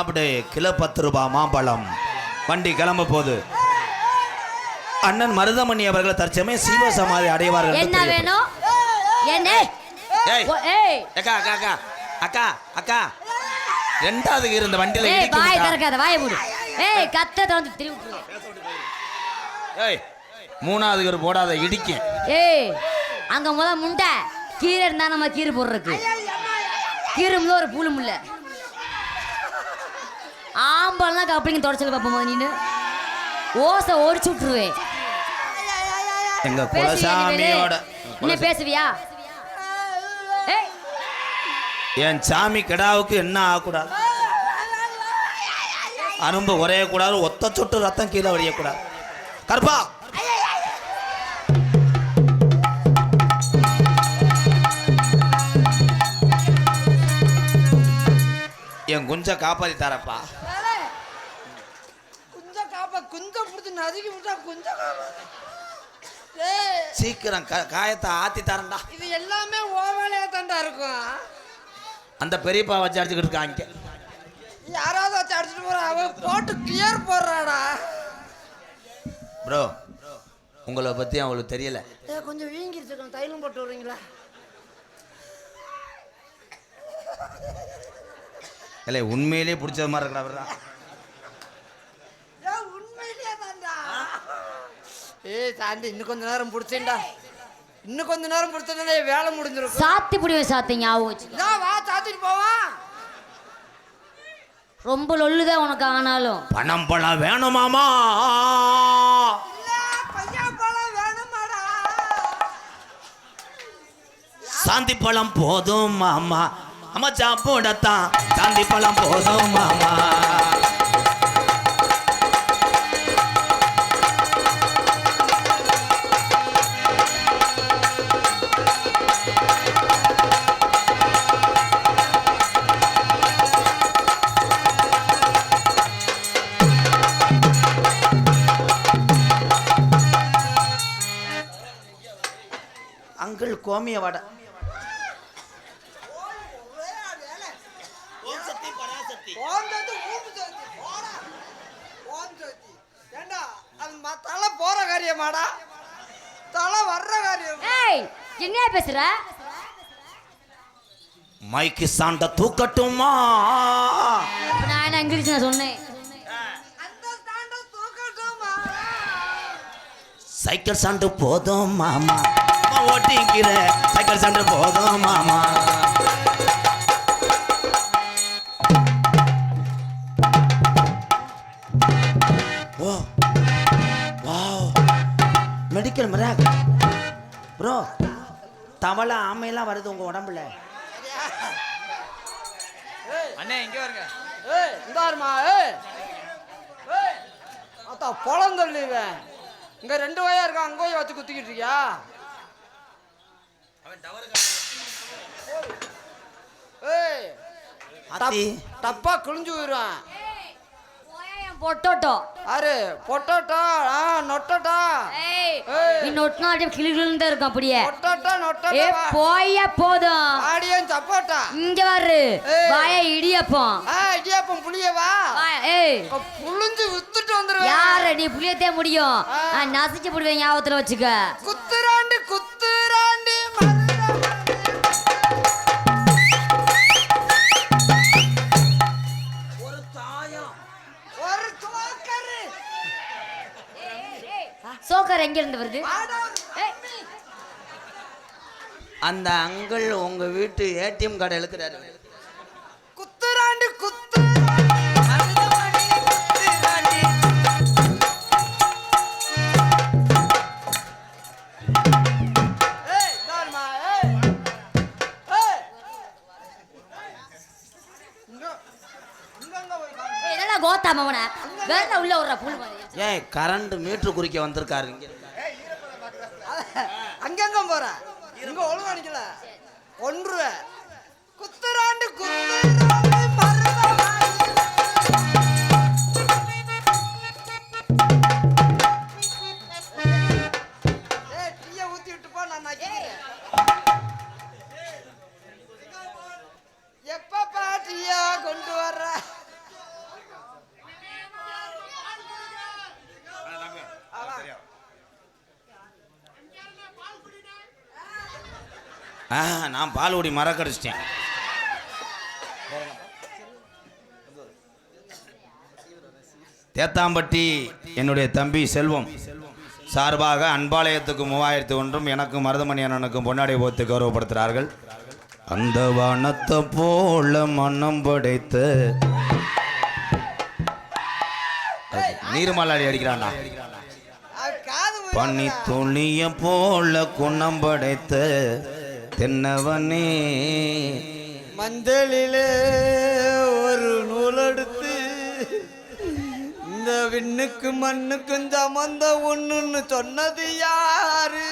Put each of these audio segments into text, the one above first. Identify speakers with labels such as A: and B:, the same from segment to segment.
A: சாப்பிடு. கிலோ பத்து ரூபாய் மாம்பழம். வண்டி கிளம்ப போகுது. அண்ணன் மருதமணி அவர்கள் தற்சமயம் சீவ சமாதி அடைவார்கள்
B: என்ன. வேணும்?
A: அக்கா அக்கா அக்கா. அக்கா அக்கா. ரெண்டாவது இருந்த வண்டியில
B: ஏய் வாய். திறக்காத வாயை மூடு. ஏய் கத்த திறந்து திரும்பி.
A: ஏய் மூணாவது கரு போடாத இடிக்க.
B: ஏய் அங்க முத முண்டை. கீரை இருந்தா நம்ம கீரை போடுறதுக்கு. கீரை முத ஒரு பூலும் இல்ல ஆம்பல்லாம் அப்படிங்க தொடச்சல் பார்ப்போம் நீனு ஓசை ஒடிச்சு விட்டுருவேன்.
A: எங்க குலசாமியோட?
B: இன்னும் பேசுவியா?
A: என் சாமி கிடாவுக்கு என்ன ஆகக்கூடாது? அரும்பு உரைய கூடாது ஒத்த சொட்டு ரத்தம் கீழே வடியக்கூடாது. கருப்பா! குஞ்ச காப்பாத்தி தரப்பா.
C: குஞ்சம் காப்பா குஞ்சம் பிடிச்சி நதுக்கி விட்டா ஏய்.
A: சீக்கிரம் காயத்தை ஆத்தி தரேன்டா
C: இது எல்லாமே ஓ வேலையா தாண்டா இருக்கும்.
A: அந்த பெரியப்பா வச்சு அடிச்சுக்கிட்டு இருக்காங்க
C: யாராவது வச்சு அடிச்சுட்டு போற அவன் போட்டு கிளியர் போடுறாடா.
A: ப்ரோ உங்களை பத்தி அவங்களுக்கு தெரியல.
C: ஏ கொஞ்சம் வீங்கிருச்சு தைலம் போட்டு விடுறீங்களா?
A: இல்லை உண்மையிலேயே பிடிச்சது மாதிரி இருக்கா
C: உண்மையிலேயே தாண்டா ஏய் சாந்தி இன்னும் கொஞ்ச நேரம் பிடிச்சேன்டா இன்னும் கொஞ்ச நேரம் பிடிச்சதுன்னா வேலை முடிஞ்சிருக்கும்.
B: சாத்தி புடிவேன் சாத்தி ஞாபகம் வச்சு
C: இதா வா சாத்திட்டு போவான்
B: ரொம்ப லொல்லுதான் உனக்கு ஆனாலும்.
A: பணம் பழம் வேணுமாமா? சாந்தி பழம் போதும் மாமா. அம்மா போடத்தான் சாந்தி பழம் போதும் மாமா. அங்கிள் கோமிய வடை.
C: போற காரியமாடா? தலை வர்ற காரியம்.
B: ஏய் என்ன பேசுற?
A: மைக்கு சாண்ட தூக்கட்டுமா?
B: நான் என்ன இங்கிலீஷ் நான் சொன்னேன்
C: அந்த ஸ்டாண்ட தூக்கட்டுமா?
A: சைக்கிள் சாண்டு போதும் மாமா. ஓட்டிக்கிற சைக்கிள் சாண்டு போதும் மாமா. மெடிக்கல் மிராக் ப்ரோ தவளை ஆமையெல்லாம் வருது உங்க உடம்புல.
D: அண்ணே இங்க வருங்க
C: ஏய் இந்தாருமா ஏய். ஏய் அத்தா பொழம் சொல்லுவேன் இங்க ரெண்டு வயா இருக்கா அங்க போய் வச்சு குத்திக்கிட்டு இருக்கியா? ஏய் டப்பா கிழிஞ்சு போயிடுவேன்.
B: பொட்டோட்டோ.
C: யாரு பொட்டோட்டா ஆ நொட்டோட்டா.
B: ஏய். நீ நொட்டினா அப்படியே கிளி கிளின்னு தான் இருக்கும் அப்படியே. ஏ
C: நொட்டோட்டா
B: போய போதும்.
C: ஆடியன் சப்போட்டா.
B: இங்க வரு
C: ஏய்.
B: வாய இடியப்பம்.
C: ஆ இடியாப்பம் புளியவா
B: வாய- ஏய்.
C: புளிஞ்சு வித்துட்டு வந்துருவேன்.
B: யார நீ புளியத்தே முடியும்.
C: ஆ.
B: நான் நசிச்சு போடுவேன் ஞாபகத்துல வச்சுக்க.
C: குத்துராண்டி
B: சோக்கர் எங்க இருந்து வருது
A: அந்த அங்கிள் உங்க வீட்டு ஏடிஎம் கார்டு எழுக்கிறாரு
C: குத்துராண்டி குத்து. ஏய், இந்தாரும்மா, ஏய். ஏய். இங்க- இங்கங்க போய் காமி.
B: ஏய், என்னடா கோத்தா மவன? வேற உள்ள விடுற புல் மாதிரி
A: ஏன் கரண்ட் மீட்டர் குறிக்க வந்திருக்காரு. இங்க
C: அங்கங்க போற? இங்க ஒழுங்கா அடிக்கல ஒன்று குத்துராண்டு குத்து.
A: ஆ நான் பால்குடி மறக்கடிச்சிட்டேன் தேத்தாம்பட்டி என்னுடைய தம்பி செல்வம். சார்பாக அன்பாலயத்துக்கு மூவாயிரத்து ஒன்றும் எனக்கும் மருதமணி அண்ணனுக்கும் பொன்னாடை போத்து கௌரவப்படுத்துகிறார்கள். அந்த வானத்தை போல மன்னம் படைத்த நீர்மலாடி அடிக்கிறான்டா
C: அது காது
A: பனி போல குணம் படைத்த தென்னவனே.
C: மஞ்சளிலே ஒரு நூல் எடுத்து இந்த விண்ணுக்கு மண்ணுக்கும் சமந்த ஒண்ணுன்னு சொன்னது யாரு?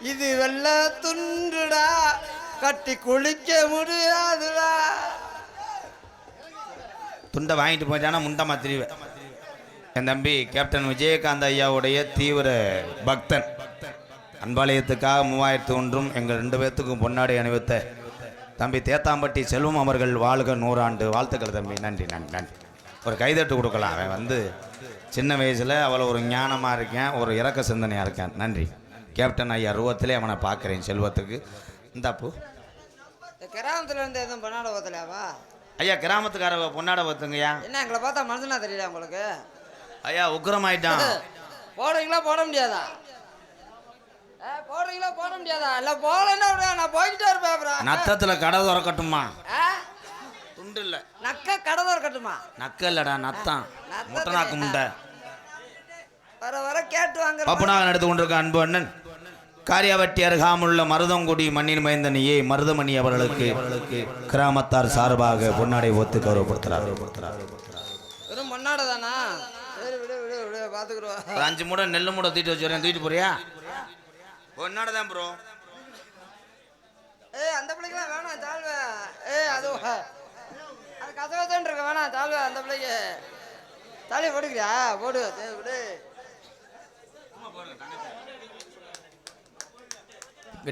C: இது வெள்ள துண்டுடா கட்டி குளிக்க முடியாதுடா.
A: துண்டை வாங்கிட்டு போயிட்டானா முண்டமா திரிவேன் என் தம்பி கேப்டன் விஜயகாந்த் ஐயாவுடைய தீவிர பக்தன். அன்பாலயத்துக்காக மூவாயிரத்து ஒன்றும் எங்கள் ரெண்டு பேர்த்துக்கும் பொன்னாடை அணிவித்த தம்பி தேத்தாம்பட்டி செல்வம் அவர்கள் வாழ்க நூறாண்டு. வாழ்த்துக்கள் தம்பி. நன்றி நன்றி நன்றி. ஒரு கைதட்டு கொடுக்கலாம். அவன் வந்து சின்ன வயசில் அவ்வளோ ஒரு ஞானமாக இருக்கேன் ஒரு இறக்க சிந்தனையாக இருக்கேன். நன்றி. கேப்டன் ஐயா ரூபத்திலே அவனை பார்க்குறேன் செல்வத்துக்கு. இந்தாப்பு
C: இந்த கிராமத்துல இருந்து எதுவும் பண்ணாட போத்தலையாவா
A: ஐயா கிராமத்துக்கார பொன்னாடை பார்த்துங்கய்யா
C: என்ன எங்களை பார்த்தா மனுஷனா தெரியல உங்களுக்கு?
A: ஐயா உக்கிரமாயிட்டான்.
C: போடுறீங்களா போட முடியாதா? போடுறீங்களா? போட முடியாதா? இல்ல விடுங்க, நான் போய்கிட்டே இருப்பேன்.
A: நத்தத்தில் கடை திறக்கட்டுமா? துண்டு இல்லை.
C: நக்க கடை கட்டுமா
A: நக்க இல்லடா
C: நத்தம்.
A: முட்டை நாக்கு முண்டை.
C: வர வர கேட்டு வாங்குற
A: பப்புனாக நடத்து கொண்டிருக்க அன்பு அண்ணன். காரியாவட்டி அருகாமுள்ள மருதங்குடி மண்ணின் மைந்தன் ஏ மருதமணி அவர்களுக்கு கிராமத்தார் சார்பாக பொன்னாடை ஒத்து கௌரவப்படுத்துறார்.
C: வெறும் மண்ணாட தானா? சரி விடு விடு விடு பாத்துக்குறோம்
A: ஒரு அஞ்சு மூடை நெல்லு மூடை தூக்கிட்டு வச்சுறேன் தூக்கிட்டு போறியா? பொன்னாடை தான் ப்ரோ
C: ஏய் அந்த பிள்ளைக்கெல்லாம் வேணாம் தாழ்வ. ஏய் அது அது கசகசன்னு இருக்க வேணாம் தாழ்வ அந்த பிள்ளைக்கு. தாலி போட்டுக்கிறியா? போடு விடு.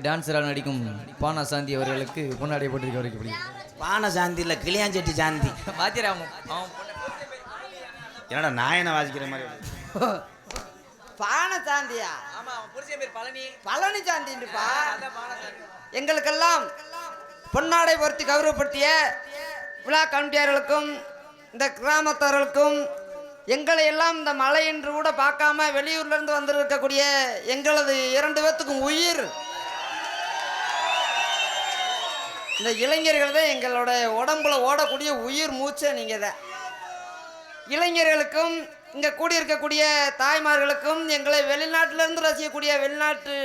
D: டான்ஸராக நடிக்கும் பானா சாந்தி அவர்களுக்கு பொன்னாடை போட்டிருக்க வரைக்கும் பிடிக்கும்
A: பானை சாந்தி இல்லை கிளியாஞ்செட்டி சாந்தி.
D: பாத்தியராம அவன்
A: என்னடா நாயனை வாசிக்கிற மாதிரி.
C: பானை சாந்தியா?
D: ஆமா அவன் புருஷன் பேர் பழனி.
C: பழனி சாந்தின்னுப்பா எங்களுக்கெல்லாம் பொன்னாடை பொருத்தி கௌரவப்படுத்திய விழா கமிட்டியார்களுக்கும் இந்த கிராமத்தார்களுக்கும் எங்களை எல்லாம் இந்த மழை என்று கூட பார்க்காம வெளியூர்ல இருந்து வந்திருக்கக்கூடிய எங்களது இரண்டு பேர்த்துக்கும் உயிர். இந்த இளைஞர்கள் தான் எங்களோட உடம்புல ஓடக்கூடிய உயிர் மூச்சை நீங்கள் தான். இளைஞர்களுக்கும் இங்கே கூடியிருக்கக்கூடிய தாய்மார்களுக்கும் எங்களை வெளிநாட்டிலிருந்து ரசிக்கக்கூடிய வெளிநாட்டு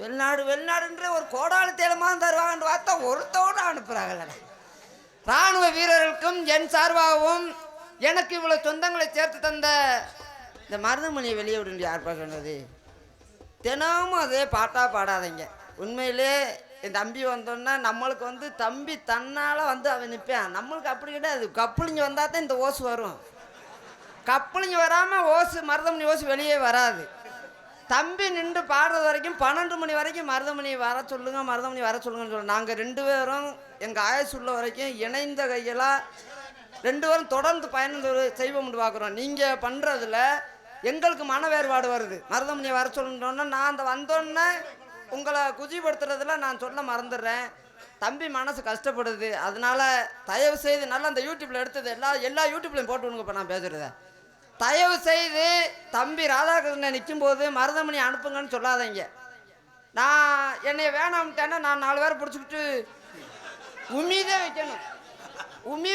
C: வெளிநாடு வெளிநாடுன்ற ஒரு கோடாலு தேலமாக தருவாங்கன்னு பார்த்தா ஒருத்தோடு அனுப்புகிறாங்களே இராணுவ வீரர்களுக்கும் என் சார்பாகவும் எனக்கு இவ்வளோ சொந்தங்களை சேர்த்து தந்த இந்த மருதமணியை வெளியே விட யார்ப்பா சொன்னது? தினமும் அதே பாட்டாக பாடாதீங்க. உண்மையிலே என் தம்பி வந்தோன்னா நம்மளுக்கு வந்து தம்பி தன்னால் வந்து அவன் நிற்பேன் நம்மளுக்கு அப்படி கிடையாது. கப்புளிங்க வந்தால் தான் இந்த ஓசு வரும். கப்பலிங்க வராமல் ஓசு மருதமணி ஓசு வெளியே வராது. தம்பி நின்று பாடுறது வரைக்கும் பன்னெண்டு மணி வரைக்கும் மருதமணி வர சொல்லுங்க மருதமணி வர சொல்லுங்கன்னு சொல்லுவோம் நாங்கள் ரெண்டு பேரும் எங்கள் ஆயுசு உள்ள வரைக்கும் இணைந்த கையெல்லாம் ரெண்டு பேரும் தொடர்ந்து பயணம் செய்வோம்னு பார்க்குறோம். நீங்கள் பண்ணுறதுல எங்களுக்கு மன வேறுபாடு வருது. மருதமணியை வர சொல்லணுன்னா நான் அந்த வந்தோன்னே உங்களை குஜிப்படுத்துறதுல நான் சொல்ல மறந்துடுறேன். தம்பி மனசு கஷ்டப்படுது. அதனால தயவு செய்து நல்லா அந்த யூடியூப்பில் எடுத்தது எல்லா எல்லா யூடியூப்லையும் போட்டு விடுங்க இப்போ நான் பேசுகிறத தயவு செய்து தம்பி ராதாகிருஷ்ணன் நிற்கும்போது மருதமணி அனுப்புங்கன்னு சொல்லாதீங்க. நான் என்னை வேணாம்ட்டேன்னா நான் நாலு பேரை பிடிச்சிக்கிட்டு உமிதே வைக்கணும். உமி